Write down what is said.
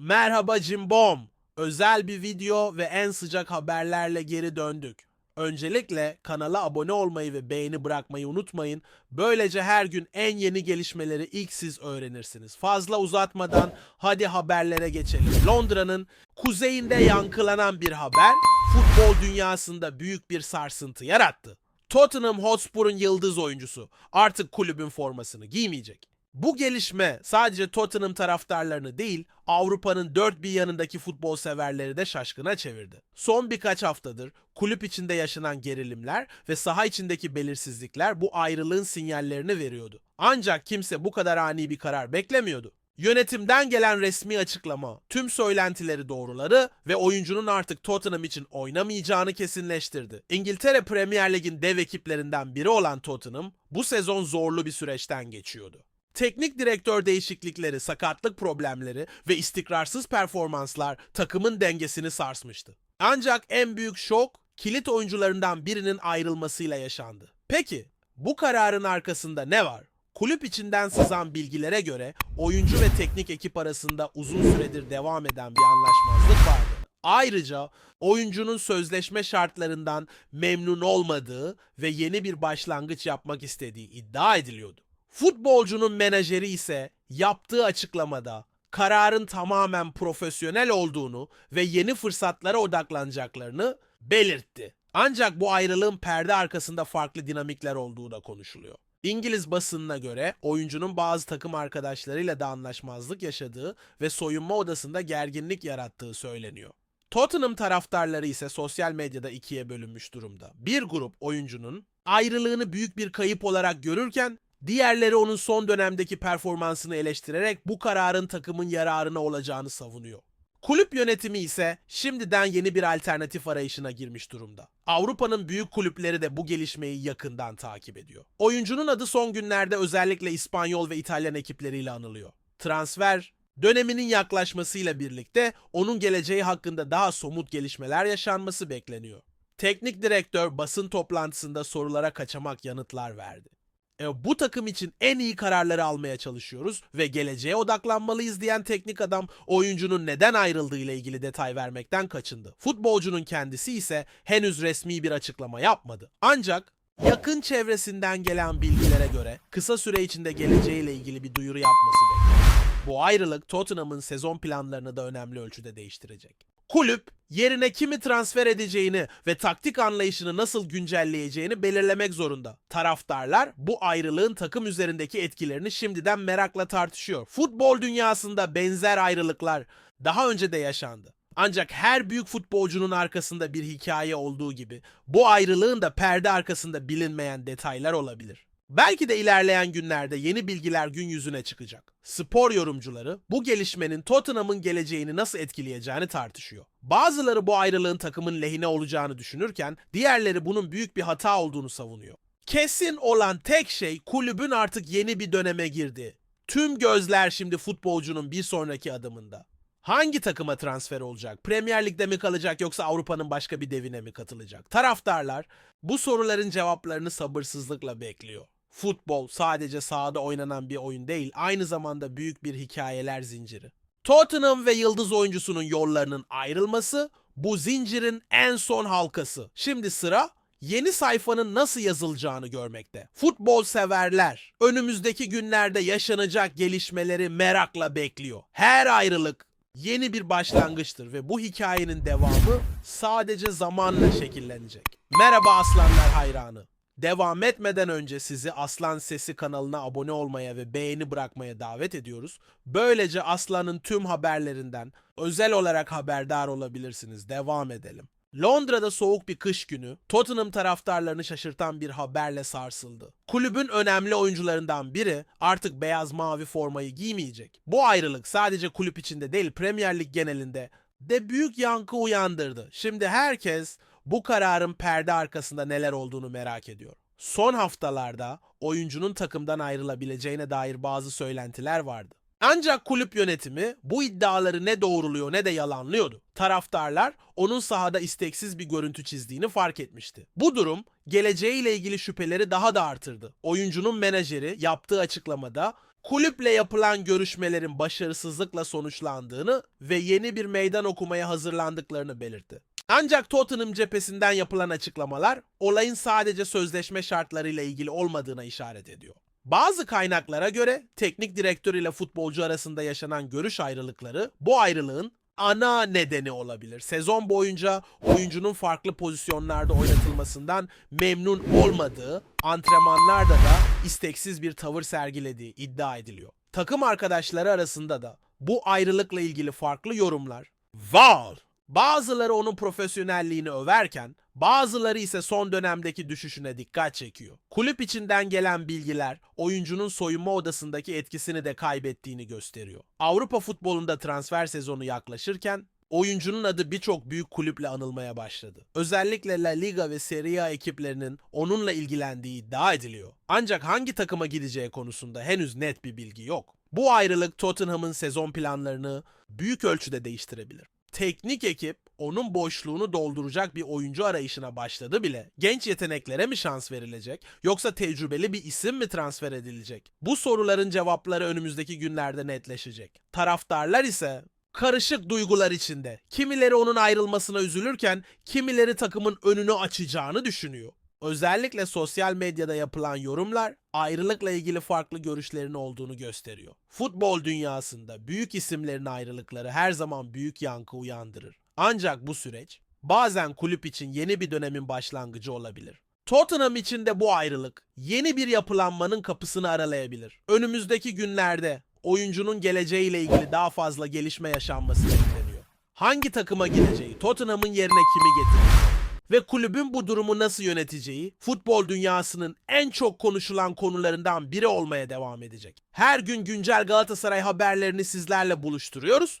Merhaba Cimbom. Özel bir video ve en sıcak haberlerle geri döndük. Öncelikle kanala abone olmayı ve beğeni bırakmayı unutmayın. Böylece her gün en yeni gelişmeleri ilk siz öğrenirsiniz. Fazla uzatmadan hadi haberlere geçelim. Londra'nın kuzeyinde yankılanan bir haber futbol dünyasında büyük bir sarsıntı yarattı. Tottenham Hotspur'un yıldız oyuncusu artık kulübün formasını giymeyecek. Bu gelişme sadece Tottenham taraftarlarını değil, Avrupa'nın dört bir yanındaki futbol severleri de şaşkına çevirdi. Son birkaç haftadır kulüp içinde yaşanan gerilimler ve saha içindeki belirsizlikler bu ayrılığın sinyallerini veriyordu. Ancak kimse bu kadar ani bir karar beklemiyordu. Yönetimden gelen resmi açıklama tüm söylentileri doğruları ve oyuncunun artık Tottenham için oynamayacağını kesinleştirdi. İngiltere Premier Lig'in dev ekiplerinden biri olan Tottenham bu sezon zorlu bir süreçten geçiyordu. Teknik direktör değişiklikleri, sakatlık problemleri ve istikrarsız performanslar takımın dengesini sarsmıştı. Ancak en büyük şok kilit oyuncularından birinin ayrılmasıyla yaşandı. Peki bu kararın arkasında ne var? Kulüp içinden sızan bilgilere göre oyuncu ve teknik ekip arasında uzun süredir devam eden bir anlaşmazlık vardı. Ayrıca oyuncunun sözleşme şartlarından memnun olmadığı ve yeni bir başlangıç yapmak istediği iddia ediliyordu. Futbolcunun menajeri ise yaptığı açıklamada kararın tamamen profesyonel olduğunu ve yeni fırsatlara odaklanacaklarını belirtti. Ancak bu ayrılığın perde arkasında farklı dinamikler olduğu da konuşuluyor. İngiliz basınına göre oyuncunun bazı takım arkadaşlarıyla da anlaşmazlık yaşadığı ve soyunma odasında gerginlik yarattığı söyleniyor. Tottenham taraftarları ise sosyal medyada ikiye bölünmüş durumda. Bir grup oyuncunun ayrılığını büyük bir kayıp olarak görürken diğerleri onun son dönemdeki performansını eleştirerek bu kararın takımın yararına olacağını savunuyor. Kulüp yönetimi ise şimdiden yeni bir alternatif arayışına girmiş durumda. Avrupa'nın büyük kulüpleri de bu gelişmeyi yakından takip ediyor. Oyuncunun adı son günlerde özellikle İspanyol ve İtalyan ekipleriyle anılıyor. Transfer döneminin yaklaşmasıyla birlikte onun geleceği hakkında daha somut gelişmeler yaşanması bekleniyor. Teknik direktör basın toplantısında sorulara kaçamak yanıtlar verdi. E, bu takım için en iyi kararları almaya çalışıyoruz ve geleceğe odaklanmalıyız diyen teknik adam oyuncunun neden ayrıldığı ile ilgili detay vermekten kaçındı. Futbolcunun kendisi ise henüz resmi bir açıklama yapmadı. Ancak yakın çevresinden gelen bilgilere göre kısa süre içinde geleceğiyle ilgili bir duyuru yapması bekleniyor. Bu ayrılık Tottenham'ın sezon planlarını da önemli ölçüde değiştirecek. Kulüp yerine kimi transfer edeceğini ve taktik anlayışını nasıl güncelleyeceğini belirlemek zorunda. Taraftarlar bu ayrılığın takım üzerindeki etkilerini şimdiden merakla tartışıyor. Futbol dünyasında benzer ayrılıklar daha önce de yaşandı. Ancak her büyük futbolcunun arkasında bir hikaye olduğu gibi bu ayrılığın da perde arkasında bilinmeyen detaylar olabilir. Belki de ilerleyen günlerde yeni bilgiler gün yüzüne çıkacak. Spor yorumcuları bu gelişmenin Tottenham'ın geleceğini nasıl etkileyeceğini tartışıyor. Bazıları bu ayrılığın takımın lehine olacağını düşünürken diğerleri bunun büyük bir hata olduğunu savunuyor. Kesin olan tek şey kulübün artık yeni bir döneme girdi. Tüm gözler şimdi futbolcunun bir sonraki adımında. Hangi takıma transfer olacak? Premier Lig'de mi kalacak yoksa Avrupa'nın başka bir devine mi katılacak? Taraftarlar bu soruların cevaplarını sabırsızlıkla bekliyor. Futbol sadece sahada oynanan bir oyun değil, aynı zamanda büyük bir hikayeler zinciri. Tottenham ve yıldız oyuncusunun yollarının ayrılması bu zincirin en son halkası. Şimdi sıra yeni sayfanın nasıl yazılacağını görmekte. Futbol severler önümüzdeki günlerde yaşanacak gelişmeleri merakla bekliyor. Her ayrılık yeni bir başlangıçtır ve bu hikayenin devamı sadece zamanla şekillenecek. Merhaba aslanlar hayranı. Devam etmeden önce sizi Aslan Sesi kanalına abone olmaya ve beğeni bırakmaya davet ediyoruz. Böylece Aslan'ın tüm haberlerinden özel olarak haberdar olabilirsiniz. Devam edelim. Londra'da soğuk bir kış günü Tottenham taraftarlarını şaşırtan bir haberle sarsıldı. Kulübün önemli oyuncularından biri artık beyaz mavi formayı giymeyecek. Bu ayrılık sadece kulüp içinde değil Premier Lig genelinde de büyük yankı uyandırdı. Şimdi herkes bu kararın perde arkasında neler olduğunu merak ediyor. Son haftalarda oyuncunun takımdan ayrılabileceğine dair bazı söylentiler vardı. Ancak kulüp yönetimi bu iddiaları ne doğruluyor ne de yalanlıyordu. Taraftarlar onun sahada isteksiz bir görüntü çizdiğini fark etmişti. Bu durum geleceğiyle ilgili şüpheleri daha da artırdı. Oyuncunun menajeri yaptığı açıklamada kulüple yapılan görüşmelerin başarısızlıkla sonuçlandığını ve yeni bir meydan okumaya hazırlandıklarını belirtti. Ancak Tottenham cephesinden yapılan açıklamalar olayın sadece sözleşme şartlarıyla ilgili olmadığına işaret ediyor. Bazı kaynaklara göre teknik direktör ile futbolcu arasında yaşanan görüş ayrılıkları bu ayrılığın ana nedeni olabilir. Sezon boyunca oyuncunun farklı pozisyonlarda oynatılmasından memnun olmadığı, antrenmanlarda da isteksiz bir tavır sergilediği iddia ediliyor. Takım arkadaşları arasında da bu ayrılıkla ilgili farklı yorumlar var. Bazıları onun profesyonelliğini överken, bazıları ise son dönemdeki düşüşüne dikkat çekiyor. Kulüp içinden gelen bilgiler oyuncunun soyunma odasındaki etkisini de kaybettiğini gösteriyor. Avrupa futbolunda transfer sezonu yaklaşırken oyuncunun adı birçok büyük kulüple anılmaya başladı. Özellikle La Liga ve Serie A ekiplerinin onunla ilgilendiği iddia ediliyor. Ancak hangi takıma gideceği konusunda henüz net bir bilgi yok. Bu ayrılık Tottenham'ın sezon planlarını büyük ölçüde değiştirebilir. Teknik ekip onun boşluğunu dolduracak bir oyuncu arayışına başladı bile. Genç yeteneklere mi şans verilecek yoksa tecrübeli bir isim mi transfer edilecek? Bu soruların cevapları önümüzdeki günlerde netleşecek. Taraftarlar ise karışık duygular içinde. Kimileri onun ayrılmasına üzülürken kimileri takımın önünü açacağını düşünüyor. Özellikle sosyal medyada yapılan yorumlar ayrılıkla ilgili farklı görüşlerin olduğunu gösteriyor. Futbol dünyasında büyük isimlerin ayrılıkları her zaman büyük yankı uyandırır. Ancak bu süreç bazen kulüp için yeni bir dönemin başlangıcı olabilir. Tottenham için de bu ayrılık yeni bir yapılanmanın kapısını aralayabilir. Önümüzdeki günlerde oyuncunun geleceğiyle ilgili daha fazla gelişme yaşanması bekleniyor. Hangi takıma gideceği, Tottenham'ın yerine kimi getirir? ve kulübün bu durumu nasıl yöneteceği futbol dünyasının en çok konuşulan konularından biri olmaya devam edecek. Her gün güncel Galatasaray haberlerini sizlerle buluşturuyoruz.